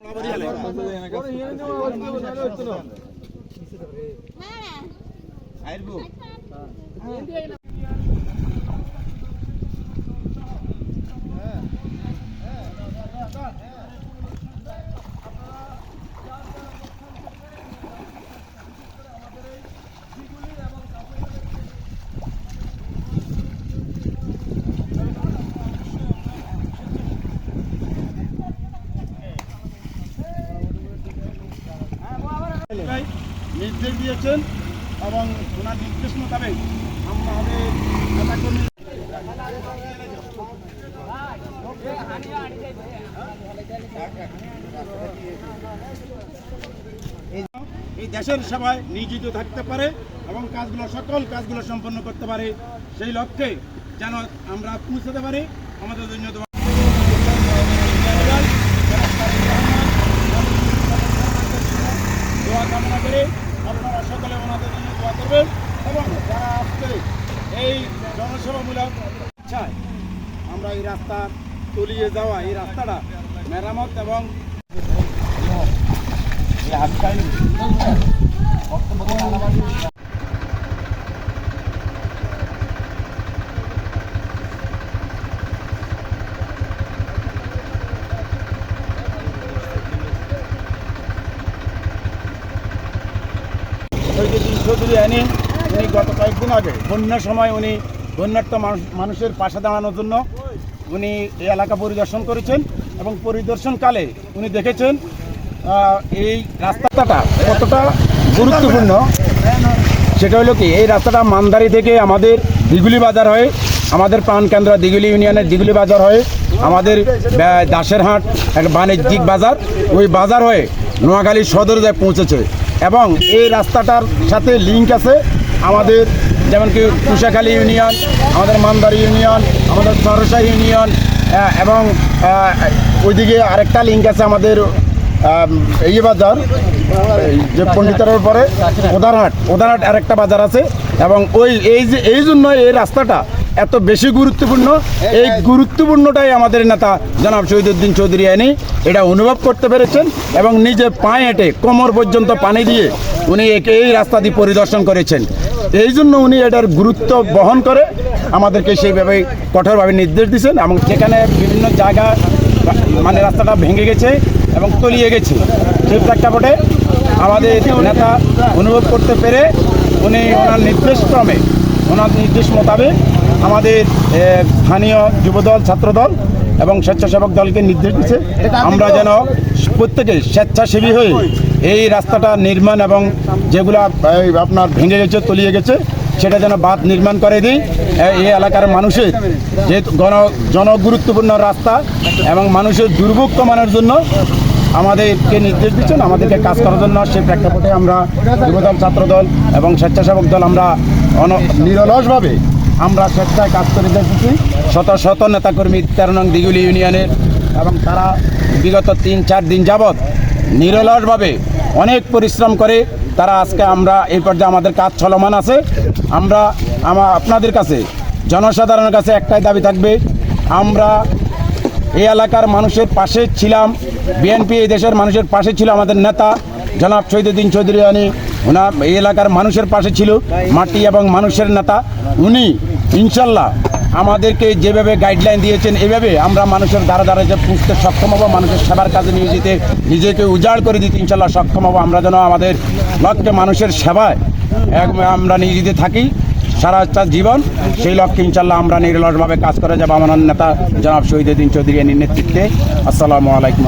হ্যাঁ, হ্যাঁ। আইরবু? হ্যাঁ। নির্দেশ দিয়েছেন এবং ওনার নির্দেশ মোতাবেক এই দেশের সেবায় নিয়োজিত থাকতে পারে এবং কাজগুলো, সকল কাজগুলো সম্পন্ন করতে পারে সেই লক্ষ্যে যেন আমরা পৌঁছাতে পারি। আমাদের জন্য দোয়া- দোয়া কামনা করে আপনারা সকলে ওনাদের জন্য দোয়া করবেন এবং যারা আজকে এই জনসেবামূলক ইচ্ছায় আমরা এই রাস্তা তলিয়ে যাওয়া এই রাস্তাটা মেরামত এবং চৌধুরী আইনি উনি গত কয়েকদিন আগে, বন্যার সময় উনি বন্যার্থ মানুষের পাশে দাঁড়ানোর জন্য উনি এই এলাকা পরিদর্শন করেছেন এবং পরিদর্শনকালে উনি দেখেছেন এই রাস্তাটা কতটা গুরুত্বপূর্ণ। সেটা হলো কি, এই রাস্তাটা মান্দারি থেকে আমাদের দিগুলি বাজার হয়ে, আমাদের প্রাণ কেন্দ্র দিগুলি ইউনিয়নের দিগুলি বাজার হয়ে, আমাদের দাসেরহাট এক বাণিজ্যিক বাজার, ওই বাজার হয়ে নোয়াখালী সদর যায় পৌঁছেছে। এবং এই রাস্তাটার সাথে লিঙ্ক আছে আমাদের যেমন কি কুশাখালী ইউনিয়ন, আমাদের মান্দারি ইউনিয়ন, আমাদের সরসা ইউনিয়ন এবং ওইদিকে আরেকটা লিঙ্ক আছে আমাদের এই বাজার যে পন্ডিতারের পরে ওদারহাট ওদারহাট আরেকটা বাজার আছে, এবং ওই, এই যে, এই জন্য এই রাস্তাটা এত বেশি গুরুত্বপূর্ণ। এই গুরুত্বপূর্ণটাই আমাদের নেতা জনাব শহীদুদ্দিন চৌধুরী আইনি এটা অনুভব করতে পেরেছেন এবং নিজে পায়ে হেঁটে কোমর পর্যন্ত পানি দিয়ে উনি এই রাস্তা দিয়ে পরিদর্শন করেছেন। এই জন্য উনি এটার গুরুত্ব বহন করে আমাদেরকে সেইভাবে কঠোরভাবে নির্দেশ দিয়েছেন এবং যেখানে বিভিন্ন জায়গা মানে রাস্তাটা ভেঙে গেছে এবং তলিয়ে গেছে সেই প্রেক্ষাপটে আমাদের নেতা অনুভব করতে পেরে উনি ওনার নির্দেশক্রমে ওনার নির্দেশ মোতাবেক আমাদের স্থানীয় যুবদল ছাত্রদল এবং স্বেচ্ছাসেবক দলকে নির্দেশ দিচ্ছে আমরা যেন প্রত্যেকে স্বেচ্ছাসেবী হয়ে এই রাস্তাটা নির্মাণ এবং যেগুলা আপনার ভেঙে গেছে, তলিয়ে গেছে, সেটা যেন বাঁধ নির্মাণ করে দিই। এই এলাকার মানুষের যেহেতু গণ, জনগুরুত্বপূর্ণ রাস্তা এবং মানুষের দুর্ভোগ কমানোর জন্য আমাদেরকে নির্দেশ দিচ্ছেন, আমাদেরকে কাজ করার জন্য সেই প্রেক্ষাপটে আমরা যুবদল, ছাত্রদল এবং স্বেচ্ছাসেবক দল আমরা নিরলসভাবে আমরা স্বেচ্ছায় কাজ করে যাচ্ছি শত শত নেতাকর্মী তেরো নং দিগুলি ইউনিয়নের এবং তারা বিগত তিন, চার দিন যাবৎ নিরলসভাবে অনেক পরিশ্রম করে তারা আজকে আমরা এই পর্যায়ে আমাদের কাজ চলমান আছে। আমরা আমার আপনাদের কাছে, জনসাধারণের কাছে একটাই দাবি থাকবে, আমরা এই এলাকার মানুষের পাশে ছিলাম, বিএনপি এই দেশের মানুষের পাশে ছিল আমাদের নেতা, জনাব শহীদুদ্দিন চৌধুরী আনি ওনার এই এলাকার মানুষের পাশে ছিল মাটি এবং মানুষের নেতা। উনি, ইনশাল্লাহ আমাদেরকে যেভাবে গাইডলাইন দিয়েছেন, এভাবে আমরা মানুষের দ্বারা দ্বারা যে পুষতে সক্ষম হব, মানুষের সেবার কাজে নিয়োজিতে নিজেকে উজাড় করে দিতে ইনশাল্লাহ সক্ষম হব। আমরা যেন আমাদের লক্ষ্যে মানুষের সেবায় এক আমরা নিয়োজিত থাকি সারাটা জীবন। সেই লক্ষ্যে ইনশাল্লাহ আমরা নিরলসভাবে কাজ করে যাব। আমার নেতা জনাব শহীদুদ্দিন চৌধুরী নেতৃত্বে। আসসালামু আলাইকুম